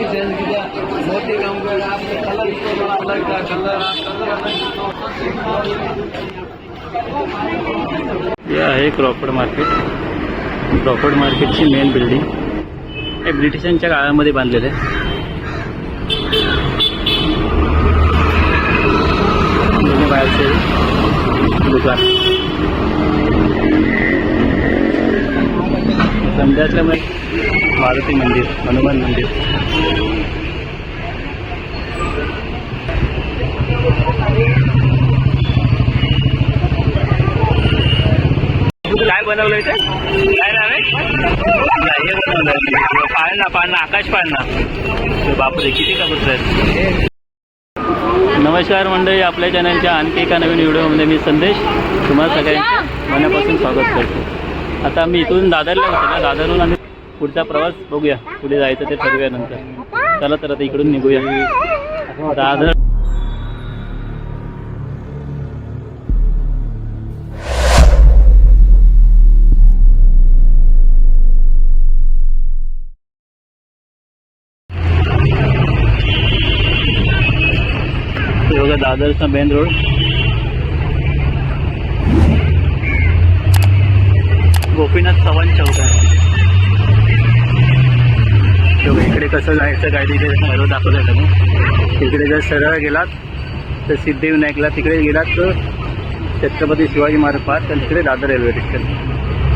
की sense KIA मोती काम कर कलर इसको अलग था कलर कलर हे आहे क्रॉफर्ड मार्केट। क्रॉफर्ड मार्केटची मेन बिल्डिंग हे ब्रिटिशांच्या काळामध्ये बांधलेलं आहे. बाहेरचे दुकान. संध्याच्यामुळे मारुती मंदिर हनुमान मंदिर. काय बनवलं इथे? काय नाव हे बनवलं. पाळणा पाळणा आकाश पाळणा. बापरे किती कबूतर आहेत. नमस्कार मंडळी आपल्या चॅनलच्या आणखी एका नवीन व्हिडिओमध्ये मी संदेश. तुम्हाला सगळ्यांचं मनापासून स्वागत करतो. आता आम्ही इथून दादरला होतो ना दादरहून आम्ही पुढचा प्रवास बघूया. पुढे जायचं ते ठरवूया नंतर. चला तर आता इकडून निघूया. दादर. दादरचा मेन रोड गोपीनाथ चव्हाण चौक आहे. तेव्हा इकडे कसं जायचं काय तिथे सर्व दाखवलं त्यांनी तिकडे जर सरळ गेलात तर सिद्धिविनायकला तिकडे गेलात तर छत्रपती शिवाजी महाराज पार्क आणि तिकडे दादर रेल्वे स्टेशन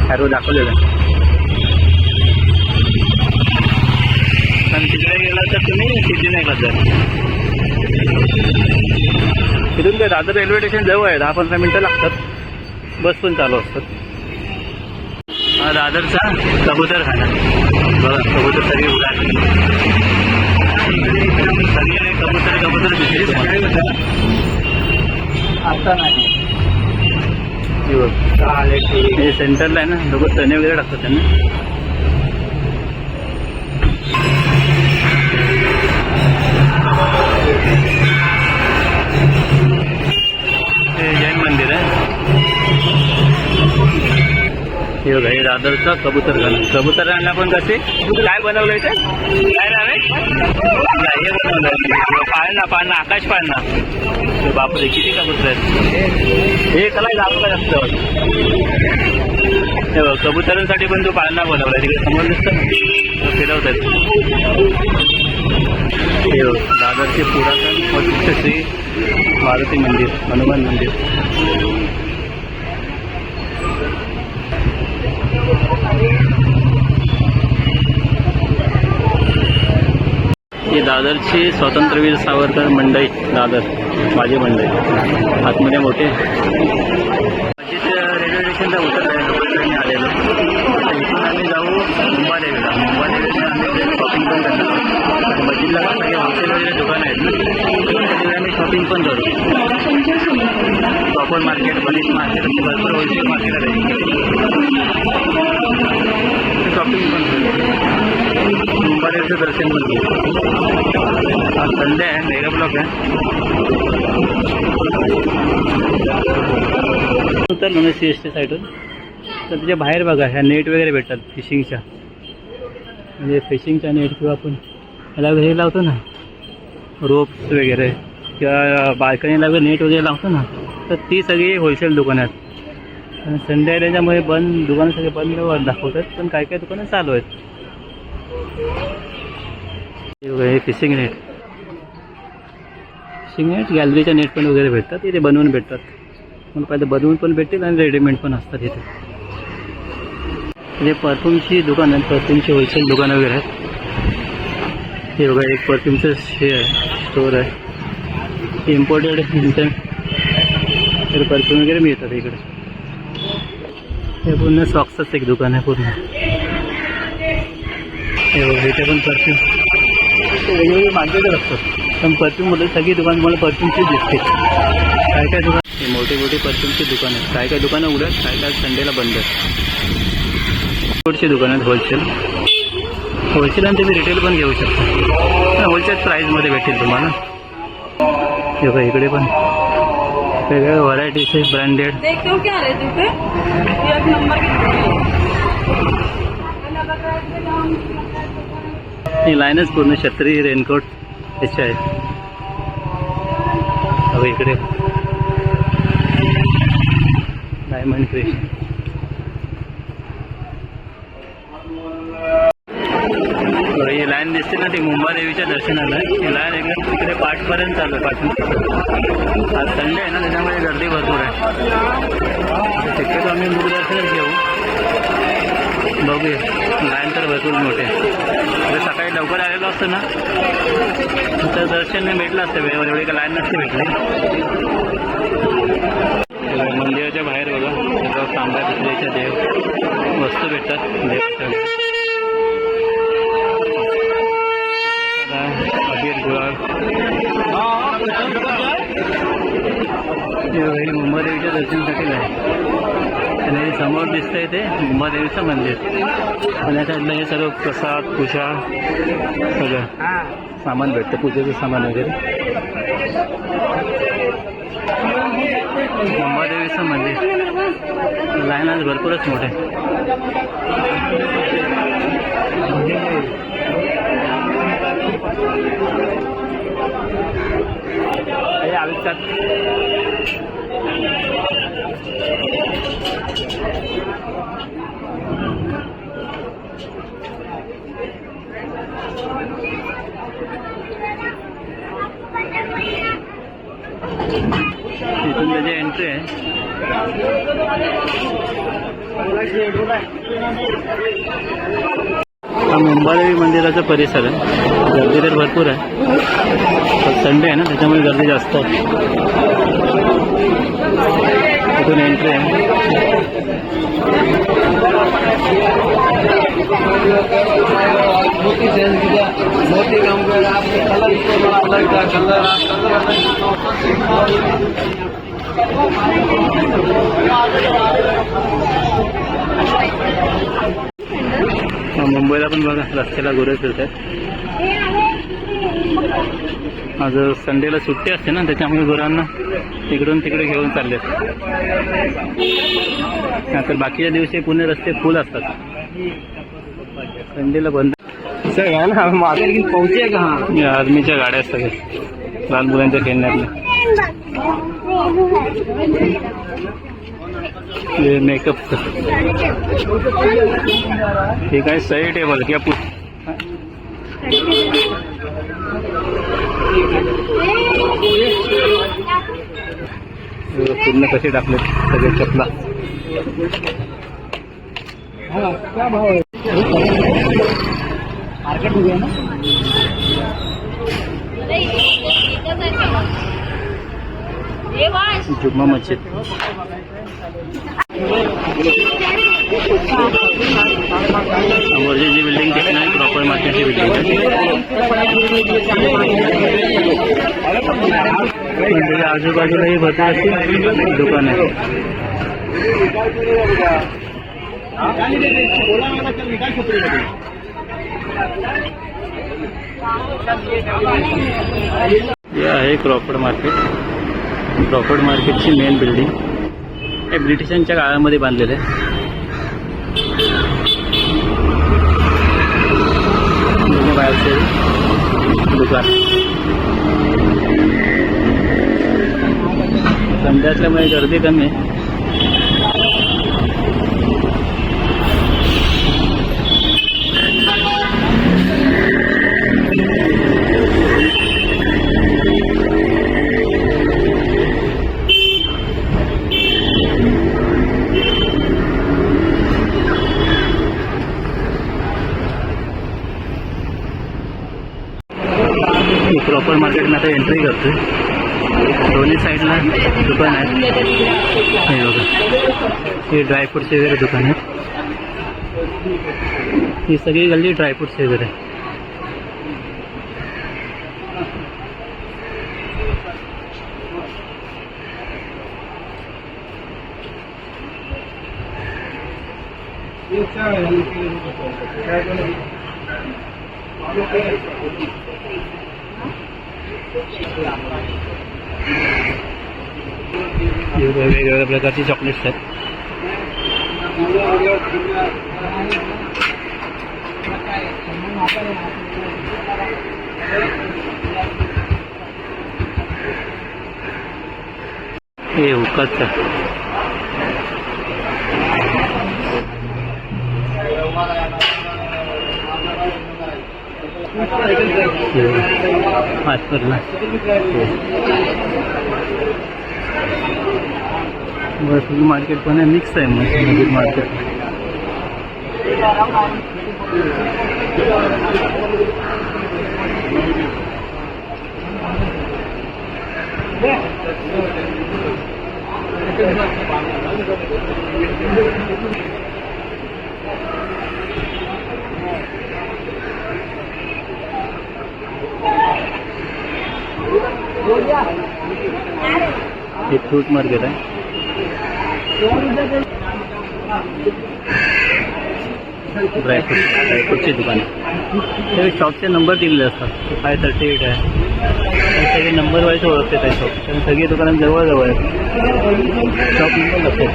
सर्व दाखवलेलं आहे. आणि तिकडे गेला तर तुम्ही सिद्धिविनायकला जा. तिथून काय दादर रेल्वे स्टेशन जवळ आहे दहा पंधरा मिनटं लागतात. बस पण चालू असतात. हा दादरचा कबूतर खाना बघा कबूतर सगळे उडा. सगळे कबूतर कबूतर दिसले आता नाही. हे सेंटरला आहे ना लोक चणे वगैरे टाकतात त्यांना. हे बघा हे दादरचा कबूतर घाल कबूतर आणला पण कसे? काय बनवलं ते? काय रावे नाही, हे बनवलं पाळणा पाळणा आकाश पाळणा. बापरे किती कबूतर आहेत. हे कला दाखवला जास्त. हे कबुतरांसाठी पण तो पाळणा बनवला तिकडे समोर दिसतं. फिरवतात हे दादरचे पुरातन श्री मारुती मंदिर हनुमान मंदिर. ही दादरची स्वातंत्र्यवीर सावरकर मंडई दादर माझी मंडई. आतमध्ये मोठे. रेल्वे स्टेशनला उतरलं आहे आलेलो. इथून आम्ही जाऊ मुंबादेवीला मुंबादेवीला आम्ही शॉपिंग पण करणार मस्जिदला पण सगळे हॉटेल वगैरे दुकान आहेत ना? तिथे आम्ही शॉपिंग पण करू. प्रॉपर मार्केट बलिश मार्केट भरपूर होलसेल मार्केट आहे शॉपिंग पण करू. मुंबादेवीचं दर्शन पण घेऊ आज संध्या आहे मेगा ब्लॉक आहे. उतरलो ना सी एस टी साईडून तर त्याच्या बाहेर बघा ह्या नेट वगैरे भेटतात फिशिंगच्या म्हणजे फिशिंगच्या नेट किंवा आपण ह्याला हे लावतो ना रोप्स वगैरे किंवा बाल्कनीला वगैरे नेट वगैरे लावतो ना तर ती सगळी होलसेल दुकानं आहेत आणि त्याच्यामुळे बंद दुकानं सगळे बंद दाखवतात पण काही काही दुकानं चालू आहेत. हे फिशिंग नेट फिशिंग नेट गॅलरीच्या नेट पण वगैरे भेटतात. इथे बनवून भेटतात. मला पहिले बनवून पण भेटतील आणि रेडीमेड पण असतात इथे. इथे परफ्यूमची दुकान आहेत. परफ्यूमची होलसेल दुकानं वगैरे आहेत. हे बघा एक परफ्यूमचं हे आहे. स्टोर आहे. इम्पोर्टेड इंटर परफ्यूम वगैरे मिळतात इकडे. हे पूर्ण सॉक्सच एक दुकान आहे पूर्ण. हे बघा इथे पण परफ्यूम वेगवेगळे मार्केटच असतात. पण परफ्यूममध्ये सगळी दुकान तुम्हाला परफ्यूमची दिसते. काय काय दुकान हे मोठी मोठी परफ्यूमची दुकान आहेत. काय काय दुकानं उघडत काय काय संडेला बंद आहेत. थोडीशी दुकानं आहेत होलसेल होलसेल आणि तुम्ही रिटेल पण घेऊ शकता. होलसेल प्राईजमध्ये भेटेल तुम्हाला. हे बघा इकडे पण वेगवेगळ्या आहे ब्रँडेड नंबर ही लाईनच पूर्ण छत्री रेनकोट त्याची आहे. अहो इकडे. डायमंड क्रिश ही लाईन दिसते ना ती मुंबादेवीच्या दर्शनाला. ही लाईन एकदम तिकडे पाठपर्यंत चालू आहे आज संडे आहे ना त्याच्यामुळे गर्दी भरपूर आहे. शक्यतो आम्ही मुखदर्शनच घेऊ. बघूया. लाईन तर भरपूर मोठे. जर सकाळी लवकर आलेलो असतो ना तर दर्शन नाही भेटलं असतं वेळेवर एवढी का लाईन नसते भेटली. मंदिराच्या बाहेर बघा सगळं तांब्या पितळीच्या देव वस्तू भेटतात देव अबीर गुलाल हे मुंबादेवीच्या दर्शनासाठी आहे आणि समोर दिसतंय ते मुंबादेवीचं मंदिर. आणि या साईडला हे सर्व प्रसाद पूजा सगळं सामान भेटतं पूजेचं सामान वगैरे. मुंबादेवीचं मंदिर. लाईन आज भरपूरच मोठे हे आयुष्यात इथून त्याची एंट्री आहे. मुंबादेवी मंदिराचा परिसर आहे. गर्दी तर भरपूर आहे. संडे आहे ना त्याच्यामुळे गर्दी जास्त आहे इथून एंट्री आहे? मुंबईला पण बघा रस्त्याला गुरे फिरतात आज संडेला सुट्टी असते ना त्याच्यामुळे गुरांना इकडून तिकडे घेऊन चालले. तर बाकीच्या दिवशी पुणे रस्ते फुल असतात. संडेला बंद. सर है ना लेकिन पहुंचे कहाँ या आर्मीच्या गाड्या सगळ्या लहान मुलांच्या खेळण्यातल्या. हे मेकअपचं हे काय सही टेबल किंवा पु पूर्ण कसे टाकले सगळे चपला. क्या भाव मार्केट ना? जुम्मा मस्जिद. पण त्याच्या आजूबाजूलाही भरपूर अशी दुकान आहे. हे आहे क्रॉफर्ड मार्केट. क्रॉफर्ड मार्केटची मेन बिल्डिंग हे ब्रिटिशांच्या काळामध्ये बांधलेलं आहे. बाहेरचे दुकान. संडे असल्यामुळे गर्दी कमी आहे. दोन्ही साईडला दुकान आहे हे बघा. हे ड्रायफ्रूटचे वगैरे दुकान आहे ही सगळी गल्ली ड्रायफ्रूटचे वगैरे. हे बघा, वेगवेगळ्या प्रकारची चॉकलेट्स आहेत हे हुकाचं हातकरला बस मार्केट पण आहे मिक्स आहे मग नवीन मार्केट हे फ्रूट मार्केट आहे. ड्रायफ्रूट ड्रायफ्रूटची दुकान ते शॉपचे नंबर दिलेले असतात. फाय थर्टी एट आहे. सगळे नंबर वाईज ओळखते त्या शॉप कारण सगळी दुकानं जवळजवळ आहेत. शॉप नंबर लक्षात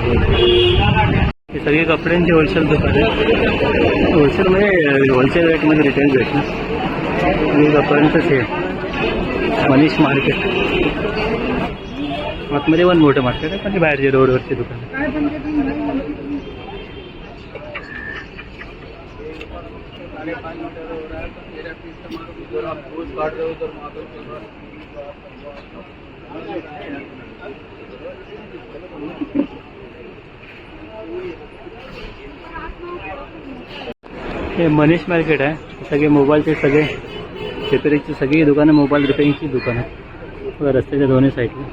हे सगळे कपड्यांचे होलसेल दुकान आहे होलसेल म्हणजे होलसेल रेटमध्ये रिटेल भेटणार आणि कपड्यांचंच हे. मनीष मार्केट। आतमध्ये पण मोठं मार्केट आहे पण बाहेरचे रोडवरचे दुकान. हे मनीष मार्केट आहे. सगळे मोबाईलचे सगळे रिपेअरिंगची सगळी दुकानं मोबाईल रिपेअरिंगची दुकानं आहे रस्त्याच्या दोन्ही साईडला.